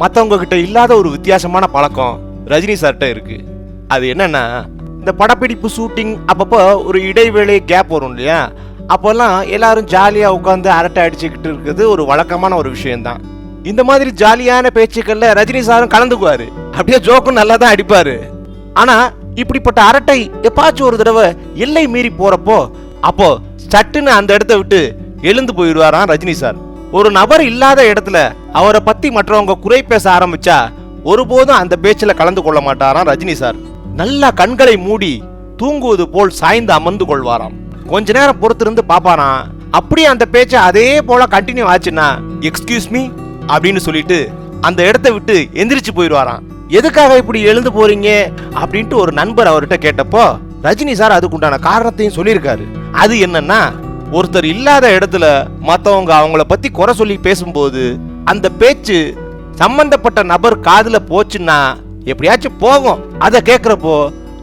மற்றவங்க கிட்ட இல்லாத ஒரு வித்தியாசமான பழக்கம் ரஜினி சார்கிட்ட இருக்கு. அது என்னன்னா இந்த படப்பிடிப்பு ஷூட்டிங் அப்பப்போ ஒரு இடைவேளை கேப் வரும் இல்லையா? அப்போல்லாம் எல்லாரும் ஜாலியாக உட்காந்து அரட்டை அடிச்சுக்கிட்டு இருக்கிறது ஒரு வழக்கமான ஒரு விஷயம்தான். இந்த மாதிரி ஜாலியான பேச்சுக்களில் ரஜினி சாரும் கலந்துக்குவார். அப்படியே ஜோக்கும் நல்லா தான் அடிப்பார். ஆனால் இப்படிப்பட்ட அரட்டை எப்பாச்சும் ஒரு தடவை எல்லை மீறி போகிறப்போ அப்போ சட்டுன்னு அந்த இடத்த விட்டு எழுந்து போயிடுவாராம் ரஜினி சார் ஒரு நபர் இல்லாத இடத்துல அவரை பத்தி மற்றவங்க குறை பேச ஆரம்பிச்சா ஒருபோதும் அந்த பேச்சில் கலந்து கொள்ள மாட்டாராம் ரஜினி சார். நல்லா கண்களை மூடி தூங்குவது போல் சாய்ந்து அமர்ந்து கொள்வாராம். கொஞ்ச நேரம் பொறுத்திருந்து பாப்பானா அப்படியே அந்த பேச்சை அதே போல கண்டினியூ ஆச்சுன்னா எக்ஸ்கியூஸ் மீ அப்படின்னு சொல்லிட்டு அந்த இடத்த விட்டு எந்திரிச்சு போயிடுவாராம். எதுக்காக இப்படி எழுந்து போறீங்க? அப்படின்ட்டு ஒரு நண்பர் அவர்கிட்ட கேட்டப்போ ரஜினி சார் அதுக்குண்டான காரணத்தையும் சொல்லியிருக்காரு. அது என்னன்னா ஒருத்தர் இல்லாத இடத்துல மற்றவங்க அவங்கள பத்தி குறை சொல்லி பேசும்போது அந்த பேச்சு சம்பந்தப்பட்ட நபர் காதுல போச்சுன்னா எப்படியாச்சும் போகும். அதை கேட்குறப்போ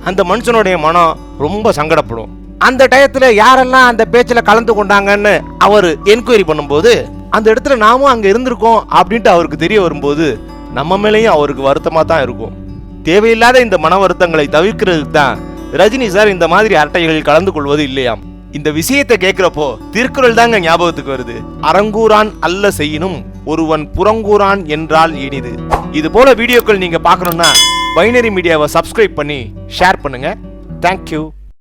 அந்த மனுஷனுடைய மனம் ரொம்ப சங்கடப்படும். அந்த டயத்துல யாரெல்லாம் அந்த பேச்சில் கலந்து கொண்டாங்கன்னு அவர் என்கொயரி பண்ணும்போது அந்த இடத்துல நாமும் அங்கே இருந்திருக்கோம் அப்படின்ட்டு அவருக்கு தெரிய வரும்போது நம்ம மேலேயும் அவருக்கு வருத்தமாக தான் இருக்கும். தேவையில்லாத இந்த மன வருத்தங்களை தவிர்க்கிறதுக்கு தான் ரஜினி சார் இந்த மாதிரி அரட்டைகளில் கலந்து கொள்வது இல்லையாம். இந்த விஷயத்தை கேட்கிறப்போ திருக்குறள் தாங்க ஞாபகத்துக்கு வருது. அரங்கூரான் அல்ல செய்யினும் ஒருவன் புறங்கூறான் என்றால் இனிது இது போல வீடியோக்கள் நீங்க பார்க்கணும்னா பைனரி மீடியாவை சப்ஸ்கிரைப் பண்ணி ஷேர் பண்ணுங்க. தேங்க்யூ